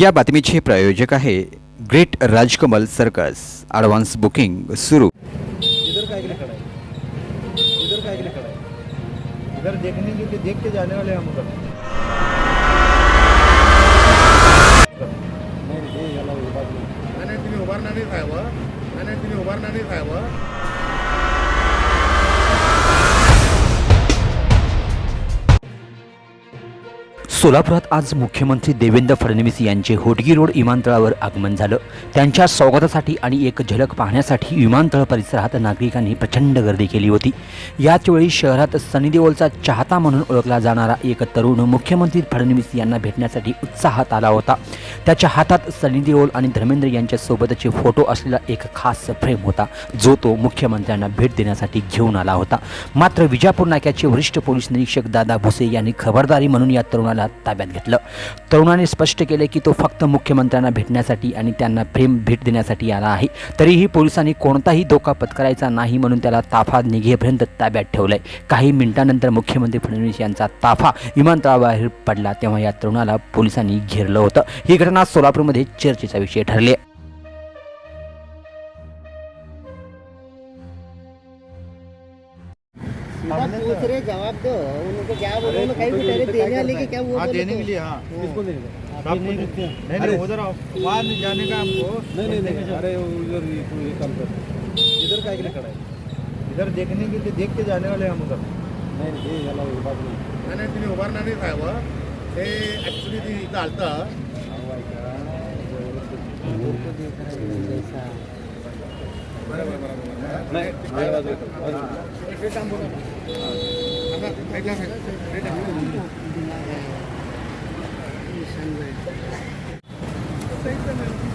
या बातमीचे प्रायोजक आहे great Rajkamal circus. Advance booking सुरू. इधर का के लिए खड़ा इधर का के लिए खड़ा इधर देखने के लिए देख के जाने वाले हम उधर। नाही नाही तुम्ही उभारणार नाही। साहेब नाही नाही तुम्ही उभारणार नाही साहेब सोलापुरात आज मुख्यमंत्री देवेंद्र फडणवीस यांचे होटगी रोड विमानतळावर आगमन झालं. त्यांच्या स्वागतासाठी आणि एक झलक पाहण्यासाठी विमानतळ परिसरात नागरिकांनी प्रचंड गर्दी केली होती. याचवेळी शहरात सनी देओलचा चाहता म्हणून ओळखला जाणारा एक तरुण मुख्यमंत्री फडणवीस यांना भेटण्यासाठी उत्साहात आला होता. त्याच्या हातात सनी देओल आणि धर्मेंद्र यांच्यासोबतचे फोटो असलेला एक खास फ्रेम होता जो तो मुख्यमंत्र्यांना भेट देण्यासाठी घेऊन आला होता. मात्र विजापूर नाक्याचे वरिष्ठ पोलीस निरीक्षक दादा भुसे यांनी खबरदारी म्हणून या तरुणाला ताब्यात घेतलं. तरुणाने स्पष्ट केले की तो फक्त मुख्यमंत्र्यांना भेटण्यासाठी आणि त्यांना प्रेम भेट देण्यासाठी आला आहे. तरीही पोलिसांनी कोणताही धोका पत्करायचा नाही म्हणून त्याला ताफा निघेपर्यंत ताब्यात ठेवलंय. काही मिनिटांनंतर मुख्यमंत्री फडणवीस यांचा ताफा विमानतळाबाहेर पडला तेव्हा या तरुणाला पोलिसांनी घेरलं होतं. ही घटना सोलापूरमध्ये चर्चेचा विषय ठरली पूछ रहे जवाब दो। उनको क्या बोलो उन्होंने कहीं भी ठहरे देने वाले के क्या वो हाँ देने तो? के लिए हाँ। किसको देने नहीं नहीं उधर आओ। वहाँ नहीं जाने का हमको नहीं नहीं नहीं अरे उधर ये काम कर इधर का लिए खड़ा है। इधर देखने के लिए देख के जाने वाले हम उधर। नहीं नहीं याला बात नाही। नाही नाही तुम्ही उभारणार नाही साहेब ते ॲक्च्युली ती इथं आलतं जैसा बरोबर बरोबर। नाही हे